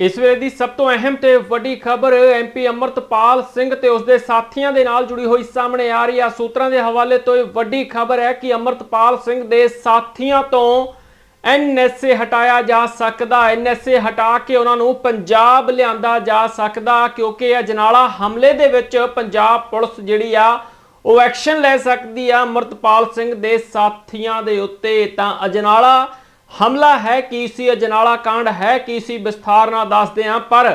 ਇਸ ਵੇਲੇ ਦੀ ਸਭ ਤੋਂ ਅਹਿਮ ਤੇ ਵੱਡੀ ਖਬਰ ਐਮਪੀ ਅਮਰਤਪਾਲ ਸਿੰਘ ਤੇ ਉਸਦੇ ਸਾਥੀਆਂ ਦੇ ਨਾਲ ਜੁੜੀ ਹੋਈ ਸਾਹਮਣੇ ਆ ਰਹੀ ਆ। ਸੂਤਰਾਂ ਦੇ ਹਵਾਲੇ ਤੋਂ ਇਹ ਵੱਡੀ ਖਬਰ ਹੈ ਕਿ ਅਮਰਤਪਾਲ ਸਿੰਘ ਦੇ ਸਾਥੀਆਂ ਤੋਂ ਐਨਐਸਏ ਹਟਾਇਆ ਜਾ ਸਕਦਾ। ਐਨਐਸਏ ਹਟਾ ਕੇ ਉਹਨਾਂ ਨੂੰ ਪੰਜਾਬ ਲਿਆਂਦਾ ਜਾ ਸਕਦਾ ਕਿਉਂਕਿ ਅਜਨਾਲਾ ਹਮਲੇ ਦੇ ਵਿੱਚ ਪੰਜਾਬ ਪੁਲਿਸ ਜਿਹੜੀ ਆ, ਉਹ ਐਕਸ਼ਨ ਲੈ ਸਕਦੀ ਆ ਅਮਰਤਪਾਲ ਸਿੰਘ ਦੇ ਸਾਥੀਆਂ ਦੇ ਉੱਤੇ। ਤਾਂ ਅਜਨਾਲਾ ਹਮਲਾ ਹੈ ਕੀ ਸੀ, ਅਜਨਾਲਾ ਕਾਂਡ ਹੈ ਕੀ ਸੀ, ਵਿਸਥਾਰ ਨਾਲ ਦੱਸਦੇ ਹਾਂ, ਪਰ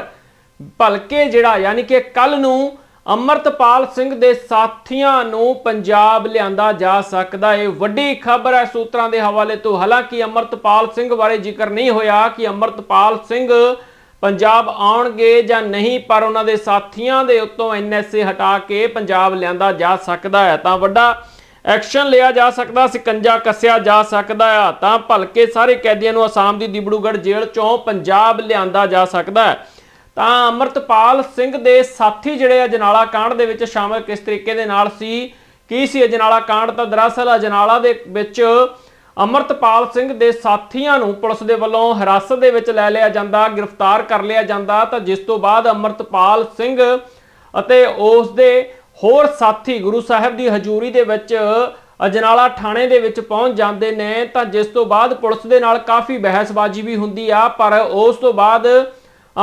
ਭਲਕੇ ਜਿਹੜਾ, ਯਾਨੀ ਕਿ ਕੱਲ ਨੂੰ ਅਮਰਤਪਾਲ ਸਿੰਘ ਦੇ ਸਾਥੀਆਂ ਨੂੰ ਪੰਜਾਬ ਲਿਆਂਦਾ ਜਾ ਸਕਦਾ ਹੈ। ਵੱਡੀ ਖਬਰ ਹੈ, ਸੂਤਰਾਂ ਦੇ ਹਵਾਲੇ ਤੋਂ। ਹਾਲਾਂਕਿ ਅਮਰਤਪਾਲ ਸਿੰਘ ਬਾਰੇ ਜ਼ਿਕਰ ਨਹੀਂ ਹੋਇਆ ਕਿ ਅਮਰਤਪਾਲ ਸਿੰਘ ਪੰਜਾਬ ਆਉਣਗੇ ਜਾਂ ਨਹੀਂ, ਪਰ ਉਹਨਾਂ ਦੇ ਸਾਥੀਆਂ ਦੇ ਉੱਤੋਂ ਐਨਐਸਏ ਹਟਾ ਕੇ ਪੰਜਾਬ ਲਿਆਂਦਾ ਜਾ ਸਕਦਾ ਹੈ। ਤਾਂ ਵੱਡਾ ਐਕਸ਼ਨ ਲਿਆ ਜਾ ਸਕਦਾ, ਸਿਕੰਜਾ ਕੱਸਿਆ ਜਾ ਸਕਦਾ ਆ। ਤਾਂ ਭਲਕੇ ਸਾਰੇ ਕੈਦੀਆਂ ਨੂੰ ਅਸਾਮ ਦੀ ਦਿਬੜੂਗੜ੍ਹ ਜੇਲ੍ਹ ਚੋਂ ਪੰਜਾਬ ਲਿਆਂਦਾ ਜਾ ਸਕਦਾ ਹੈ। ਤਾਂ ਅਮਰਤਪਾਲ ਸਿੰਘ ਦੇ ਸਾਥੀ ਜਿਹੜੇ ਅਜਨਾਲਾ ਕਾਂਡ ਦੇ ਵਿੱਚ ਸ਼ਾਮਲ ਕਿਸ ਤਰੀਕੇ ਦੇ ਨਾਲ ਸੀ? ਕੀ ਸੀ ਅਜਨਾਲਾ ਕਾਂਡ? ਤਾਂ ਦਰਅਸਲ ਅਜਨਾਲਾ ਦੇ ਵਿੱਚ ਅਮਰਤਪਾਲ ਸਿੰਘ ਦੇ ਸਾਥੀਆਂ ਨੂੰ ਪੁਲਿਸ ਦੇ ਵੱਲੋਂ ਹਿਰਾਸਤ ਦੇ ਵਿੱਚ ਲੈ ਲਿਆ ਜਾਂਦਾ, ਗ੍ਰਿਫਤਾਰ ਕਰ ਲਿਆ ਜਾਂਦਾ। ਤਾਂ ਜਿਸ ਤੋਂ ਬਾਅਦ ਅਮਰਤਪਾਲ ਸਿੰਘ ਅਤੇ ਉਸ ਦੇ ਹੋਰ ਸਾਥੀ ਗੁਰੂ ਸਾਹਿਬ ਦੀ ਹਜ਼ੂਰੀ ਦੇ ਵਿੱਚ ਅਜਨਾਲਾ ਥਾਣੇ ਦੇ ਵਿੱਚ ਪਹੁੰਚ ਜਾਂਦੇ ਨੇ ਤਾਂ ਜਿਸ ਤੋਂ ਬਾਅਦ ਪੁਲਿਸ ਦੇ ਨਾਲ ਕਾਫੀ ਬਹਿਸਬਾਜ਼ੀ ਵੀ ਹੁੰਦੀ ਆ, ਪਰ ਉਸ ਤੋਂ ਬਾਅਦ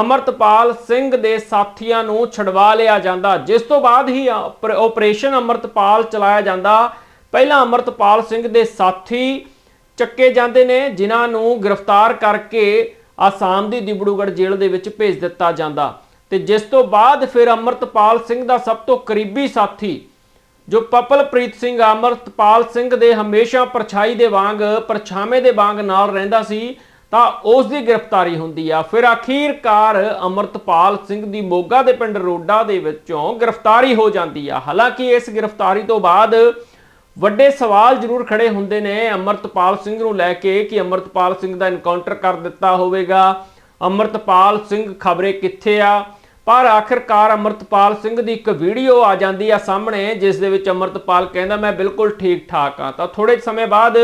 ਅਮਰਤਪਾਲ ਸਿੰਘ ਦੇ ਸਾਥੀਆਂ ਨੂੰ ਛਡਵਾ ਲਿਆ ਜਾਂਦਾ। ਜਿਸ ਤੋਂ ਬਾਅਦ ਹੀ ਆਪਰ- ਆਪਰੇਸ਼ਨ ਅਮਰਤਪਾਲ ਚਲਾਇਆ ਜਾਂਦਾ। ਪਹਿਲਾਂ ਅਮਰਤਪਾਲ ਸਿੰਘ ਦੇ ਸਾਥੀ ਚੱਕੇ ਜਾਂਦੇ ਨੇ, ਜਿਨ੍ਹਾਂ ਨੂੰ ਗ੍ਰਿਫਤਾਰ ਕਰਕੇ ਆਸਾਮ ਦੀ ਦਿਬੜੂਗੜ੍ਹ ਜੇਲ੍ਹ ਦੇ ਵਿੱਚ ਭੇਜ ਦਿੱਤਾ ਜਾਂਦਾ। ਤੇ ਜਿਸ ਤੋਂ ਬਾਅਦ ਫਿਰ ਅਮਰਤਪਾਲ ਸਿੰਘ ਦਾ ਸਭ ਤੋਂ ਕਰੀਬੀ ਸਾਥੀ, ਜੋ ਪਪਲਪ੍ਰੀਤ ਸਿੰਘ ਅਮਰਤਪਾਲ ਸਿੰਘ ਦੇ ਹਮੇਸ਼ਾ ਪਰਛਾਈ ਦੇ ਵਾਂਗ, ਪਰਛਾਵੇਂ ਦੇ ਵਾਂਗ ਨਾਲ ਰਹਿੰਦਾ ਸੀ, ਤਾਂ ਉਸ ਦੀ ਗ੍ਰਿਫਤਾਰੀ ਹੁੰਦੀ ਆ। ਫਿਰ ਆਖੀਰਕਾਰ ਅਮਰਤਪਾਲ ਸਿੰਘ ਦੀ ਮੋਗਾ ਦੇ ਪਿੰਡ ਰੋਡਾ ਦੇ ਵਿੱਚੋਂ ਗ੍ਰਿਫਤਾਰੀ ਹੋ ਜਾਂਦੀ ਆ। ਹਾਲਾਂਕਿ ਇਸ ਗ੍ਰਿਫਤਾਰੀ ਤੋਂ ਬਾਅਦ ਵੱਡੇ ਸਵਾਲ ਜ਼ਰੂਰ ਖੜੇ ਹੁੰਦੇ ਨੇ ਅਮਰਤਪਾਲ ਸਿੰਘ ਨੂੰ ਲੈ ਕੇ ਕਿ ਅਮਰਤਪਾਲ ਸਿੰਘ ਦਾ ਇਨਕਾਊਂਟਰ ਕਰ ਦਿੱਤਾ ਹੋਵੇਗਾ। ਅਮਰਤਪਾਲ ਸਿੰਘ ਖਬਰੇ ਕਿੱਥੇ ਆ? ਪਰ ਆਖਿਰਕਾਰ ਅਮਰਤਪਾਲ ਸਿੰਘ ਦੀ ਇੱਕ ਵੀਡੀਓ ਆ ਜਾਂਦੀ ਆ ਸਾਹਮਣੇ, ਜਿਸ ਦੇ ਵਿੱਚ ਅਮਰਤਪਾਲ ਕਹਿੰਦਾ, ਮੈਂ ਬਿਲਕੁਲ ਠੀਕ ਠਾਕ ਆ ਤਾਂ ਥੋੜੇ ਸਮੇਂ ਬਾਅਦ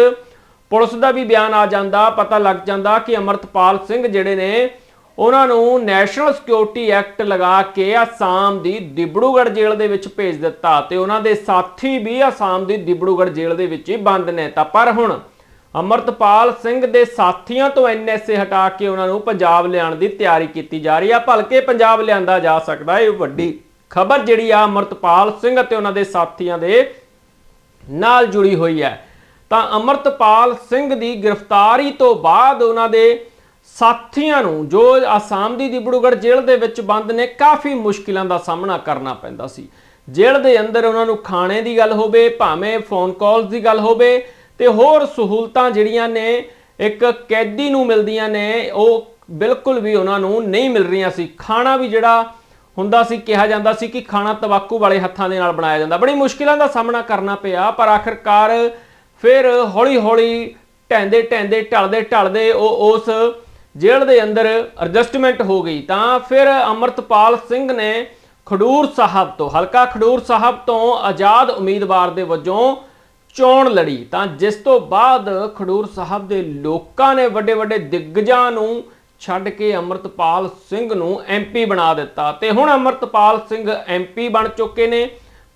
ਪੁਲਿਸ ਦਾ ਵੀ ਬਿਆਨ ਆ ਜਾਂਦਾ, ਪਤਾ ਲੱਗ ਜਾਂਦਾ ਕਿ ਅਮਰਤਪਾਲ ਸਿੰਘ ਜਿਹੜੇ ਨੇ, ਉਹਨਾਂ ਨੂੰ ਨੈਸ਼ਨਲ ਸਿਕਿਉਰਿਟੀ ਐਕਟ ਲਗਾ ਕੇ ਆਸਾਮ ਦੀ ਦਿਬੜੂਗੜ੍ਹ ਜੇਲ੍ਹ ਦੇ ਵਿੱਚ ਭੇਜ ਦਿੱਤਾ ਤੇ ਉਹਨਾਂ ਦੇ ਸਾਥੀ ਵੀ ਆਸਾਮ ਦੀ ਦਿਬੜੂਗੜ੍ਹ ਜੇਲ੍ਹ ਦੇ ਵਿੱਚ ਹੀ ਬੰਦ ਨੇ। ਤਾਂ ਪਰ ਹੁਣ ਅਮਰਤਪਾਲ ਸਿੰਘ ਦੇ ਸਾਥੀਆਂ ਤੋਂ ਐਨਐਸਏ ਹਟਾ ਕੇ ਉਹਨਾਂ ਨੂੰ ਪੰਜਾਬ ਲਿਆਉਣ ਦੀ ਤਿਆਰੀ ਕੀਤੀ ਜਾ ਰਹੀ ਆ। ਭਲਕੇ ਪੰਜਾਬ ਲਿਆਂਦਾ ਜਾ ਸਕਦਾ ਇਹ ਵੱਡੀ ਖਬਰ ਜਿਹੜੀ ਆ ਅਮਰਤਪਾਲ ਸਿੰਘ ਅਤੇ ਉਹਨਾਂ ਦੇ ਸਾਥੀਆਂ ਦੇ ਨਾਲ ਜੁੜੀ ਹੋਈ ਹੈ। ਤਾਂ ਅਮਰਤਪਾਲ ਸਿੰਘ ਦੀ ਗ੍ਰਿਫਤਾਰੀ ਤੋਂ ਬਾਅਦ ਉਹਨਾਂ ਦੇ ਸਾਥੀਆਂ ਨੂੰ ਜੋ ਆਸਾਮ ਦੀ ਦਿਬੜੂਗੜ੍ਹ ਜੇਲ੍ਹ ਦੇ ਵਿੱਚ ਬੰਦ ਨੇ, ਕਾਫੀ ਮੁਸ਼ਕਿਲਾਂ ਦਾ ਸਾਹਮਣਾ ਕਰਨਾ ਪੈਂਦਾ ਸੀ। ਜੇਲ੍ਹ ਦੇ ਅੰਦਰ ਉਹਨਾਂ ਨੂੰ ਖਾਣੇ ਦੀ ਗੱਲ ਹੋਵੇ, ਭਾਵੇਂ ਫੋਨ ਕਾਲਸ ਦੀ ਗੱਲ ਹੋਵੇ ਤੇ ਹੋਰ ਸਹੂਲਤਾਂ ਜਿਹੜੀਆਂ ਨੇ, ਇੱਕ ਕੈਦੀ ਨੂੰ ਮਿਲਦੀਆਂ ਨੇ, ਉਹ ਬਿਲਕੁਲ ਵੀ ਉਹਨਾਂ ਨੂੰ ਨਹੀਂ ਮਿਲ ਰਹੀਆਂ ਸੀ। ਖਾਣਾ ਵੀ ਜਿਹੜਾ ਹੁੰਦਾ ਸੀ, ਕਿਹਾ ਜਾਂਦਾ ਸੀ ਕਿ ਖਾਣਾ ਤਬਾਕੂ ਵਾਲੇ ਹੱਥਾਂ ਦੇ ਨਾਲ ਬਣਾਇਆ ਜਾਂਦਾ। ਬੜੀ ਮੁਸ਼ਕਿਲਾਂ ਦਾ ਸਾਹਮਣਾ ਕਰਨਾ ਪਿਆ, ਪਰ ਆਖਿਰਕਾਰ ਫਿਰ ਹੌਲੀ-ਹੌਲੀ ਢੈਂਦੇ ਢੈਂਦੇ ਢਲਦੇ ਢਲਦੇ ਉਹ ਉਸ ਜੇਲ੍ਹ ਦੇ ਅੰਦਰ ਐਡਜਸਟਮੈਂਟ ਹੋ ਗਈ। ਤਾਂ ਫਿਰ ਅਮਰਤਪਾਲ ਸਿੰਘ ਨੇ ਖਡੂਰ ਸਾਹਿਬ ਤੋਂ, ਹਲਕਾ ਖਡੂਰ ਸਾਹਿਬ ਤੋਂ ਆਜ਼ਾਦ ਉਮੀਦਵਾਰ ਦੇ ਵਜੋਂ ਚੋਣ ਲੜੀ। ਤਾਂ ਜਿਸ ਤੋਂ ਬਾਅਦ ਖਡੂਰ ਸਾਹਿਬ ਦੇ ਲੋਕਾਂ ਨੇ ਵੱਡੇ ਵੱਡੇ ਦਿੱਗਜਾਂ ਨੂੰ ਛੱਡ ਕੇ ਅਮਰਤਪਾਲ ਸਿੰਘ ਨੂੰ ਐਮਪੀ ਬਣਾ ਦਿੱਤਾ ਤੇ ਹੁਣ ਅਮਰਤਪਾਲ ਸਿੰਘ ਐਮਪੀ ਬਣ ਚੁੱਕੇ ਨੇ।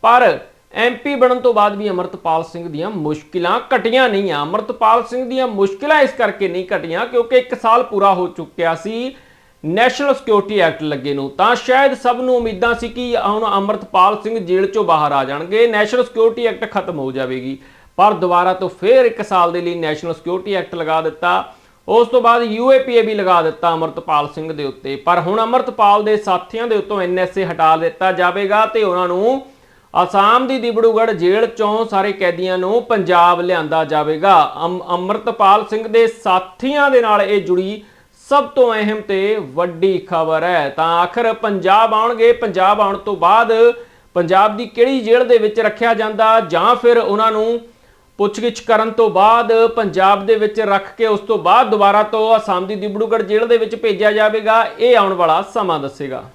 ਪਰ ਐਮਪੀ ਬਣਨ ਤੋਂ ਬਾਅਦ ਵੀ ਅਮਰਤਪਾਲ ਸਿੰਘ ਦੀਆਂ ਮੁਸ਼ਕਿਲਾਂ ਘਟੀਆਂ ਨਹੀਂ ਆ। ਅਮਰਤਪਾਲ ਸਿੰਘ ਦੀਆਂ ਮੁਸ਼ਕਿਲਾਂ ਇਸ ਕਰਕੇ ਨਹੀਂ ਘਟੀਆਂ ਕਿਉਂਕਿ 1 ਸਾਲ ਪੂਰਾ ਹੋ ਚੁੱਕਿਆ ਸੀ। ਨੈਸ਼ਨਲ ਸਿਕਿਉਰਿਟੀ ਐਕਟ ਲੱਗੇ ਨੂੰ। ਤਾਂ ਸ਼ਾਇਦ ਸਭ ਨੂੰ ਉਮੀਦਾਂ ਸੀ ਕਿ ਹੁਣ ਅਮਰਤਪਾਲ ਸਿੰਘ ਜੇਲ੍ਹ ਚੋਂ ਬਾਹਰ ਆ ਜਾਣਗੇ, ਨੈਸ਼ਨਲ ਸਿਕਿਉਰਿਟੀ ਐਕਟ ਖਤਮ ਹੋ ਜਾਵੇਗੀ। ਪਰ ਦੁਬਾਰਾ ਤੋਂ ਫੇਰ 1 ਸਾਲ ਦੇ ਲਈ ਨੈਸ਼ਨਲ ਸਿਕਿਉਰਿਟੀ ਐਕਟ ਲਗਾ ਦਿੱਤਾ। ਉਸ ਤੋਂ ਬਾਅਦ ਯੂਏਪੀਏ ਵੀ ਲਗਾ ਦਿੱਤਾ ਅਮਰਤਪਾਲ ਸਿੰਘ ਦੇ ਉੱਤੇ। ਪਰ ਹੁਣ ਅਮਰਤਪਾਲ ਦੇ ਸਾਥੀਆਂ ਦੇ ਉੱਤੋਂ ਐਨਐਸਏ ਹਟਾ ਦਿੱਤਾ ਜਾਵੇਗਾ ਤੇ ਉਹਨਾਂ ਨੂੰ ਅਸਾਮ ਦੀ ਦਿਬੜੂਗੜ੍ਹ ਜੇਲ੍ਹ ਚੋਂ ਸਾਰੇ ਕੈਦੀਆਂ ਨੂੰ ਪੰਜਾਬ ਲਿਆਂਦਾ ਜਾਵੇਗਾ। ਅਮ- ਅਮਰਤਪਾਲ ਸਿੰਘ ਦੇ ਸਾਥੀਆਂ ਦੇ ਨਾਲ ਇਹ ਜੁੜੀ ਸਭ ਤੋਂ ਅਹਿਮ ਤੇ ਵੱਡੀ ਖਬਰ ਹੈ। ਤਾਂ ਆਖਰ ਪੰਜਾਬ ਆਉਣਗੇ, ਪੰਜਾਬ ਆਉਣ ਤੋਂ ਬਾਅਦ ਪੰਜਾਬ ਦੀ ਕਿਹੜੀ ਜੇਲ੍ਹ ਦੇ ਵਿੱਚ ਰੱਖਿਆ ਜਾਂਦਾ ਜਾਂ ਫਿਰ ਉਹਨਾਂ ਨੂੰ ਪੁੱਛਗਿੱਛ ਕਰਨ ਤੋਂ ਬਾਅਦ ਪੰਜਾਬ ਦੇ ਵਿੱਚ ਰੱਖ ਕੇ ਉਸ ਤੋਂ ਬਾਅਦ ਦੁਬਾਰਾ ਤੋਂ ਅਸਾਮ ਦੀ ਦਿਬੜੂਗੜ੍ਹ ਜੇਲ੍ਹ ਦੇ ਵਿੱਚ ਭੇਜਿਆ ਜਾਵੇਗਾ। ਇਹ ਆਉਣ ਵਾਲਾ ਸਮਾਂ ਦੱਸੇਗਾ।